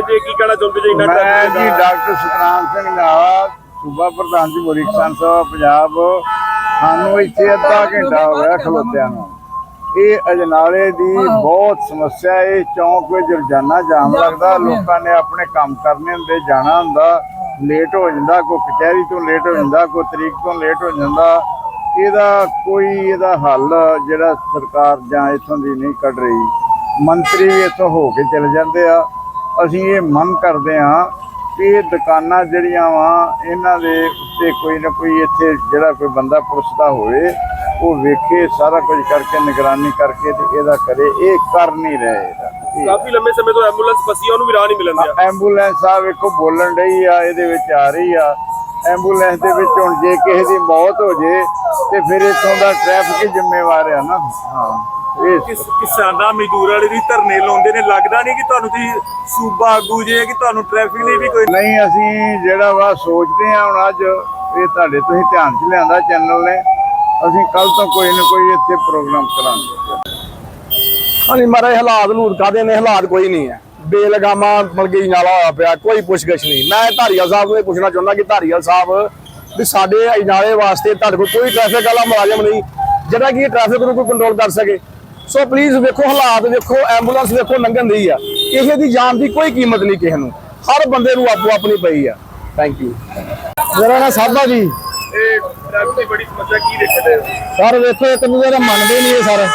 ਆਏ ਜੇ ਕੀ ਕਹਿਣਾ ਚਾਹੁੰਦੇ ਜੀ? ਮੈਂ ਜੀ ਡਾਕਟਰ ਸਤਨਾਮ ਸਿੰਘ ਨਾਵਾ ਸੂਬਾ ਪ੍ਰਧਾਨ ਜੀ ਬੋਰੀ ਕਿਸਾਨ ਸਭਾ ਪੰਜਾਬ। ਸਾਨੂੰ ਇੱਥੇ ਅੱਧਾ ਘੰਟਾ ਹੋ ਗਿਆ ਖਲੋਤਿਆਂ ਨੂੰ। ਇਹ ਅਜਨਾਲੇ ਦੀ ਬਹੁਤ ਸਮੱਸਿਆ ਹੈ ਚੌਂਕ ਵਿੱਚ ਰੋਜ਼ਾਨਾ ਜਾਮ ਲੱਗਦਾ ਲੋਕਾਂ ਨੇ ਆਪਣੇ ਕੰਮ ਕਰਨੇ ਹੁੰਦੇ ਜਾਣਾ ਹੁੰਦਾ ਲੇਟ ਹੋ ਜਾਂਦਾ ਕੋਈ ਕਚਹਿਰੀ ਤੋਂ ਲੇਟ ਹੋ ਜਾਂਦਾ ਕੋਈ ਤਰੀਕ ਤੋਂ ਲੇਟ ਹੋ ਜਾਂਦਾ। ਇਹਦਾ ਕੋਈ ਇਹਦਾ ਹੱਲ ਜਿਹੜਾ ਸਰਕਾਰ ਜਾਂ ਇਥੋਂ ਦੀ ਨਹੀਂ ਕੱਢ ਰਹੀ। ਮੰਤਰੀ ਵੀ ਇੱਥੋਂ ਹੋ ਕੇ ਚਲੇ ਜਾਂਦੇ ਆ। ਅਸੀਂ ਇਹ ਮੰਗ ਕਰਦੇ ਹਾਂ ਕਿ ਇਹ ਦੁਕਾਨਾਂ ਜਿਹੜੀਆਂ ਵਾ ਇਹਨਾਂ ਦੇ ਉੱਤੇ ਕੋਈ ਨਾ ਕੋਈ ਇੱਥੇ ਜਿਹੜਾ ਕੋਈ ਬੰਦਾ ਪੁਲਿਸ ਦਾ ਹੋਵੇ ਉਹ ਵੇਖੇ ਸਾਰਾ ਕੁਝ ਕਰਕੇ ਨਿਗਰਾਨੀ ਕਰਕੇ ਤੇ ਇਹਦਾ ਕਰੇ। ਇਹ ਕਰ ਨਹੀਂ ਰਹੇ ਇਹਦਾ। ਇਹ- ਕਾਫੀ ਲੰਮੇ ਸਮੇਂ ਤੋਂ ਐਂਬੂਲੈਂਸ ਫਸੀ ਆ ਉਹਨੂੰ ਵੀ ਰਾਹ ਨਹੀਂ ਮਿਲਣ ਦਿਆ। ਐਂਬੂਲੈਂਸ ਆ ਵੇਖੋ ਬੋਲਣ ਡਈ ਆ ਇਹਦੇ ਵਿੱਚ ਆ ਰਹੀ ਆ। ਐਂਬੂਲੈਂਸ ਦੇ ਵਿੱਚ ਹੁਣ ਜੇ ਕਿਸੇ ਦੀ ਮੌਤ ਹੋ ਜੇ ਤੇ ਫਿਰ ਇਥੋਂ ਦਾ ਟ੍ਰੈਫਿਕ ਜ਼ਿੰਮੇਵਾਰ ਆ ਨਾ। ਹਾਂ। ਕਿਸ ਕਿਸਾਨਾਂ ਮਜ਼ਦੂਰ ਵਾਲੇ ਵੀ ਧਰਨੇ ਲਾਉਂਦੇ ਨੇ ਲੱਗਦਾ ਨਹੀਂ ਕਿ ਤੁਹਾਨੂੰ ਤੁਸੀਂ ਸੂਬਾ ਆਗੂ ਜੇ ਕਿ ਤੁਹਾਨੂੰ ਟ੍ਰੈਫਿਕ ਲਈ ਵੀ ਕੋਈ ਨਹੀਂ ਅਸੀਂ ਜਿਹੜਾ ਵਾ ਸੋਚਦੇ ਆ ਹੁਣ ਅੱਜ ਇਹ ਤੁਹਾਡੇ ਤੁਸੀਂ ਧਿਆਨ 'ਚ ਲਿਆਂਦਾ ਚੈਨਲ ਨੇ। ਅਸੀਂ ਕੱਲ ਤੋਂ ਕੋਈ ਨਾ ਕੋਈ ਇੱਥੇ ਪ੍ਰੋਗਰਾਮ ਕਰਾਂਗੇ। ਹਾਂਜੀ ਮਾਰੇ ਹਾਲਾਤ ਹਲੂਤ ਕਾਦੇ ਨੇ? ਹਾਲਾਤ ਕੋਈ ਨਹੀਂ ਹੈ। ਬੇਲਗਾਮਾ ਮਲਗੀ ਨਾਲਾ ਹੋਇਆ ਪਿਆ ਕੋਈ ਪੁੱਛਗਛ ਨਹੀਂ। ਮੈਂ ਧਾਰੀਵਾਲ ਸਾਹਿਬ ਨੂੰ ਇਹ ਪੁੱਛਣਾ ਚਾਹੁੰਦਾ ਕਿ ਧਾਰੀਵਾਲ ਸਾਹਿਬ ਵੀ ਸਾਡੇ ਨਾਲੇ ਵਾਸਤੇ ਤੁਹਾਡੇ ਕੋਲ ਕੋਈ ਟ੍ਰੈਫਿਕ ਵਾਲਾ ਮੁਲਾਜ਼ਮ ਨਹੀਂ ਜਿਹੜਾ ਕਿ ਟ੍ਰੈਫਿਕ ਨੂੰ ਕੋਈ ਕੰਟਰੋਲ ਕਰ ਸਕੇ। ਸੋ ਪਲੀਜ਼ ਵੇਖੋ ਹਾਲਾਤ ਵੇਖੋ ਐਂਬੂਲੈਂਸ ਵੇਖੋ ਲੰਘਣ ਦੀ ਆ। ਕਿਸੇ ਦੀ ਜਾਨ ਦੀ ਕੋਈ ਕੀਮਤ ਨਹੀਂ ਕਿਸੇ ਨੂੰ। ਹਰ ਬੰਦੇ ਨੂੰ ਆਪੋ ਆਪਣੀ ਪਈ ਆ। ਥੈਂਕ ਯੂ ਮੇਰਾ ਨਾਮ ਸਾਬਾ ਜੀ। ਇਹ ਦੀ ਬੜੀ ਸਮੱਸਿਆ ਕੀ ਦੇਖਦੇ ਹੋ? ਸਰ ਵੇਖੋ ਇੱਕ ਦੂਜੇ ਦਾ ਮੰਨਦੇ ਨਹੀਂ ਸਰ।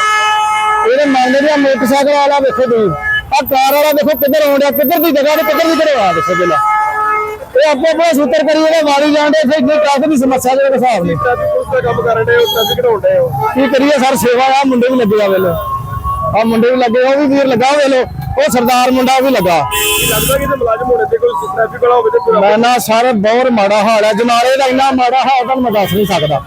ਇਹਦੇ ਮੰਨਦੇ ਨਹੀਂ ਆ ਮੋਟਰਸਾਈਕਲ ਵਾਲਾ ਵੇਖੋ ਤੁਸੀਂ। ਆ ਕਾਰ ਵਾਲਾ ਦੇਖੋ ਕਿੱਧਰ ਆਉਂਦਾ ਕਿੱਧਰ ਦੀ ਜਗ੍ਹਾ ਤੇ ਕਿੱਧਰ ਦੀ ਆ ਦੇਖੋ ਪਹਿਲਾਂ। ਇਹ ਆਪੋ ਆਪਣਾ ਸੂਤਰ ਕਰੀ ਉਹਦੇ ਮਾਰੀ ਜਾਂਦੇ ਫਿਰ ਦੀ ਸਮੱਸਿਆ ਦੇ ਹਿਸਾਬ ਨਹੀਂ ਟ੍ਰੈਫਿਕ ਪੁਲਿਸ ਦਾ ਕੰਮ ਕਰ ਰਹੇ ਹੋ ਟ੍ਰੈਫਿਕ ਘਟਾਉਣ ਰਹੇ ਹੋ? ਕੀ ਕਰੀਏ ਸਰ ਸੇਵਾ ਆ ਮੁੰਡੇ ਵੀ ਲੱਗੇ ਆ ਵੇਲੇ। ਆ ਮੁੰਡੇ ਵੀ ਲੱਗੇ ਉਹ ਵੀ ਵੀਰ ਲੱਗਾ ਵੇਲੇ। ਉਹ ਸਰਦਾਰ ਮੁੰਡਾ ਵੀ ਲੱਗਾ। ਲੱਗਦਾ ਕਿ ਜੇ ਮੁਲਾਜ਼ਮ ਹੋਣੇ ਤੇ ਕੋਈ ਟ੍ਰੈਫਿਕ ਵਾਲਾ ਹੋਵੇ ਤੇ ਪੂਰਾ ਮੈਂ ਨਾ ਸਰ ਬਹੁਤ ਮਾੜਾ ਹਾਲ ਹੈ। ਜਨਾਲੇ ਦਾ ਇੰਨਾ ਮਾੜਾ ਹਾਲ ਤੁਹਾਨੂੰ ਮੈਂ ਦੱਸ ਨਹੀਂ ਸਕਦਾ।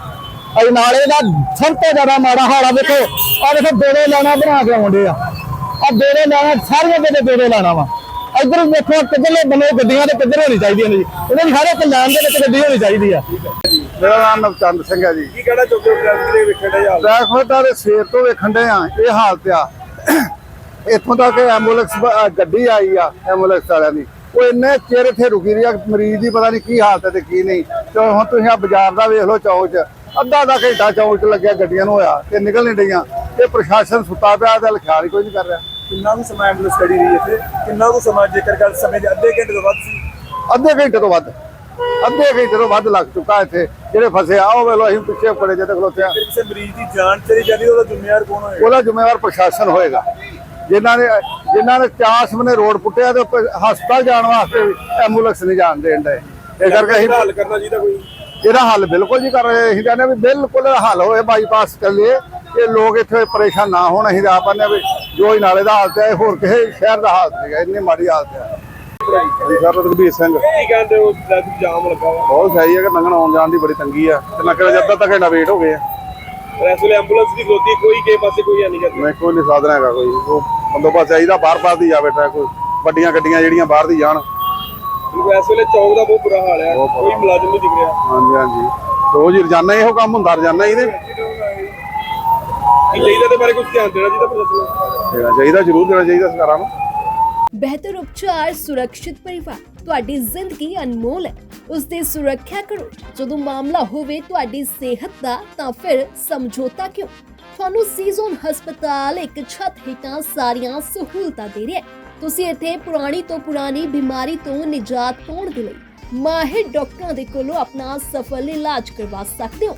ਅਜਨਾਲੇ ਦਾ ਸਭ ਤੋਂ ਜ਼ਿਆਦਾ ਮਾੜਾ ਹਾਲ ਆ ਦੇਖੋ। ਆ ਦੇਖੋ ਬੇੜੇ ਲਾਣਾ ਬਣਾ ਕੇ ਆਉਂਦੇ ਆ। ਆ ਬੇੜੇ ਲਾਣਾ ਸਾਰੀਆਂ ਦੇ ਬੇੜੇ ਲਾਣਾ ਵਾ। ਇੱਧਰ ਦੇਖੋ ਕਿੱਧਰਲੇ ਬਨੇ ਗੱਡੀਆਂ ਤੇ ਕਿੱਧਰ ਹੋਣੀ ਚਾਹੀਦੀਆਂ ਨੇ ਜੀ? ਇਹਨਾਂ ਦੀ ਹਰ ਇੱਕ ਲਾਈਨ ਦੇ ਵਿੱਚ ਗੱਡੀ ਹੋਣੀ ਚਾਹੀਦੀ ਆ। ਮੇਰਾ ਨਾਮ ਨਵਚੰਦ ਸਿੰਘ ਹੈ ਜੀ। ਕੀ ਕਹਿਣਾ ਚਾਹੁੰਦੇ ਹੋ? ਟ੍ਰੈਫਿਕ ਦੇ ਵੇਖਣ ਦਾ ਹਾਲ। ਟ੍ਰੈਫਿਕ ਦਾ ਤੇ ਸਵੇਰ ਤੋਂ ਵੇਖਣ ਦੇ ਆ ਇਹ ਹਾਲਤ ਆ। ਇੱਥੋਂ ਤੱਕ ਐਂਬੂਲੈਂਸ ਗੱਡੀ ਆਈ ਆ ਐਂਬੂਲੈਂਸ ਵਾਲਿਆਂ ਦੀ। ਉਹ ਇੰਨੇ ਚਿਰ ਇੱਥੇ ਰੁਕੀ ਰਹੀ ਆ ਮਰੀਜ਼ ਦੀ ਪਤਾ ਨਹੀਂ ਕੀ ਹਾਲਤ ਹੈ ਤੇ ਕੀ ਨਹੀਂ। ਤੇ ਹੁਣ ਤੁਸੀਂ ਆ ਬਾਜ਼ਾਰ ਦਾ ਵੇਖ ਲਓ ਚੌਂਕ 'ਚ। ਅੱਧਾ ਅੱਧਾ ਘੰਟਾ ਚੌਂਕ 'ਚ ਲੱਗਿਆ ਗੱਡੀਆਂ ਨੂੰ ਹੋਇਆ ਤੇ ਨਿਕਲ ਨਹੀਂ ਡਈਆਂ। ਤੇ ਪ੍ਰਸ਼ਾਸਨ ਸੁੱਤਾ ਪਿਆ ਤੇ ਖਿਆਲ ਹੀ ਕੋਈ ਨਹੀਂ ਕਰ ਰਿਹਾ। ਕਿੰਨਾ ਕੁ ਸਮਾਂ ਐਂਬੂਲੈਂਸ ਖੜੀ ਰਹੀ ਇੱਥੇ? ਕਿੰਨਾ ਕੁ ਸਮਾਂ ਜੇਕਰ ਗੱਲ ਸਮੇਂ ਦੇ ਅੱਧੇ ਘੰਟੇ ਤੋਂ ਵੱਧ ਸੀ? ਅੱਧੇ ਘੰਟੇ ਤੋਂ ਵੱਧ। ਅੱਧੇ ਘੰਟੇ ਤੋਂ ਵੱਧ ਲੱਗ ਚੁੱਕਾ ਇੱਥੇ। ਜਿਹੜੇ ਫਸੇ ਆ ਉਹ ਵੇਖ ਲਓ ਅਸੀਂ ਪਿੱਛੇ ਪੜੇ ਜਿਹਦੇ ਖਲੋਤੇ ਆ। ਕਿਸੇ ਮਰੀਜ਼ ਦੀ ਜਾਨ ਚਲੀ ਜਾਂਦੀ ਉਹਦਾ ਜ਼ਿੰਮੇਵਾਰ ਕੌਣ ਹੋਏਗਾ? ਉਹਦਾ ਜ਼ਿੰਮੇਵਾਰ ਪ੍ਰਸ਼ਾਸਨ ਹੋਏਗਾ। ਜਿਨ੍ਹਾਂ ਨੇ ਜਿਨ੍ਹਾਂ ਨੇ ਚਾਸ ਮਨੇ ਰੋਡ ਪੁੱਟਿਆ ਤੇ ਹਸਪਤਾਲ ਜਾਣ ਵਾਸਤੇ ਐਂਬੂਲੈਂਸ ਨਹੀਂ ਜਾਣ ਦੇਣ ਦੇ ਇਹ ਕਰਕੇ ਅਸੀਂ ਹੱਲ ਕਰਨਾ ਚਾਹੀਦਾ ਕੋਈ? ਇਹਦਾ ਹੱਲ ਬਿਲਕੁਲ ਜੀ ਕਰ ਰਹੇ ਅਸੀਂ ਕਹਿੰਦੇ ਵੀ ਬਿਲਕੁਲ ਹੱਲ ਹੋਏ ਬਾਈਪਾਸ ਚੱਲੇ ਇਹ ਲੋਕ ਇੱਥੇ ਪਰੇਸ਼ਾਨ ਨਾ ਹੋਣ ਅਸੀਂ ਆਪ ਕਹਿੰਦੇ ਵੀ ਜੋ ਹੀ ਨਾਲੇ ਦਾ ਹਾਲਤ ਹੈ ਹੋਰ ਕਿਸੇ ਸ਼ਹਿਰ ਦਾ ਹਾਲਤ ਨਹੀਂ ਹੈ ਇੰਨੀ ਮਾੜੀ ਹਾਲਤ ਹੈ। ਜੀ ਸਰ ਰਘਬੀਰ ਸਿੰਘ। ਕੀ ਕਹਿੰਦੇ ਹੋ ਟ੍ਰੈਫਿਕ ਜਾਮ ਲੱਗਾ ਬਹੁਤ ਸਹੀ ਹੈ ਕਿ ਲੰਘਣ ਆਉਣ ਜਾਣ ਦੀ ਬੜੀ ਤੰਗੀ ਆ। ਤੇ ਕਿਹਾ ਅੱਧਾ ਤੱਕ ਘੰਟਾ ਵੇਟ ਹੋ ਗਏ ਆ। ਵੇਲੇ ਐਂਬੂਲੈਂਸ ਦੀ ਖਲੋਤੀ ਕੋਈ ਕਿਸੇ ਪਾਸੇ ਕੋਈ ਨਹੀਂ ਕਰਦਾ ਮੈਂ ਕੋਈ ਨਹੀਂ ਸਾਧਨ ਹੈਗਾ ਕੋਈ। ਉਹ ਬੰਦੋਬਸਤ ਚਾਹੀਦਾ ਬਾਹਰ ਬਾਹਰ ਦੀ ਜਾਵੇ ਟਰੈਕ। ਕੋਈ ਵੱਡੀਆਂ ਗੱਡੀਆਂ ਜਿਹੜੀਆਂ ਬਾਹਰ ਦੀ ਜਾਣ। ਕਿਉਂਕਿ ਇਸ ਵੇਲੇ ਚੌਕ ਦਾ ਬਹੁਤ ਬੁਰਾ ਹਾਲ ਹੈ। ਕੋਈ ਮੁਲਾਜ਼ਮ ਨਹੀਂ ਦਿਖ ਰਿਹਾ। ਹਾਂਜੀ ਹਾਂਜੀ। ਰੋਜ਼ ਰੋਜ਼ਾਨਾ ਇਹੋ ਕੰਮ ਹੁੰਦਾ ਰੋਜ਼ਾਨਾ ਇਹਦੇ। ਕੀ ਚਾਹੀਦਾ ਤੇ ਬਾਰੇ ਕੁਝ ਧਿਆਨ ਦੇਣਾ ਚਾਹੀਦਾ ਪ੍ਰਸ਼ਾਸਨ ਨੂੰ ਦੇਣਾ ਚਾਹੀਦਾ ਜ਼ਰੂਰ ਦੇਣਾ ਚਾਹੀਦਾ ਸਰਕਾਰਾਂ ਨੂੰ। ਬਿਹਤਰ ਉਪਚਾਰ ਸੁਰੱਖਿਅਤ ਪਰਿਵਾਰ ਤੁਹਾਡੀ ਜ਼ਿੰਦਗੀ ਅਨਮੋਲ ਹੈ। ਉਸ ਦੀ ਸੁਰੱਖਿਆ ਕਰੋ। ਜਦੋਂ ਮਾਮਲਾ ਹੋਵੇ ਤੁਹਾਡੀ ਸਿਹਤ ਦਾ ਤਾਂ ਫਿਰ ਸਮਝੌਤਾ ਕਿਉਂ? ਤੁਹਾਨੂੰ ਸੀਜ਼ਨ ਹਸਪਤਾਲ ਇੱਕ ਛੱਤ ਹੇਠਾਂ ਸਾਰੀਆਂ ਸਹੂਲਤਾਂ ਦੇ ਰਿਹਾ ਹੈ। ਤੁਸੀਂ ਇੱਥੇ ਪੁਰਾਣੀ ਤੋਂ ਪੁਰਾਣੀ ਬਿਮਾਰੀ ਤੋਂ ਨਿਜਾਤ ਪਾਉਣ ਦੇ ਲਈ ਮਾਹਿਰ ਡਾਕਟਰਾਂ ਦੇ ਕੋਲੋਂ ਆਪਣਾ ਸਫਲ ਇਲਾਜ ਕਰਵਾ ਸਕਦੇ ਹੋ।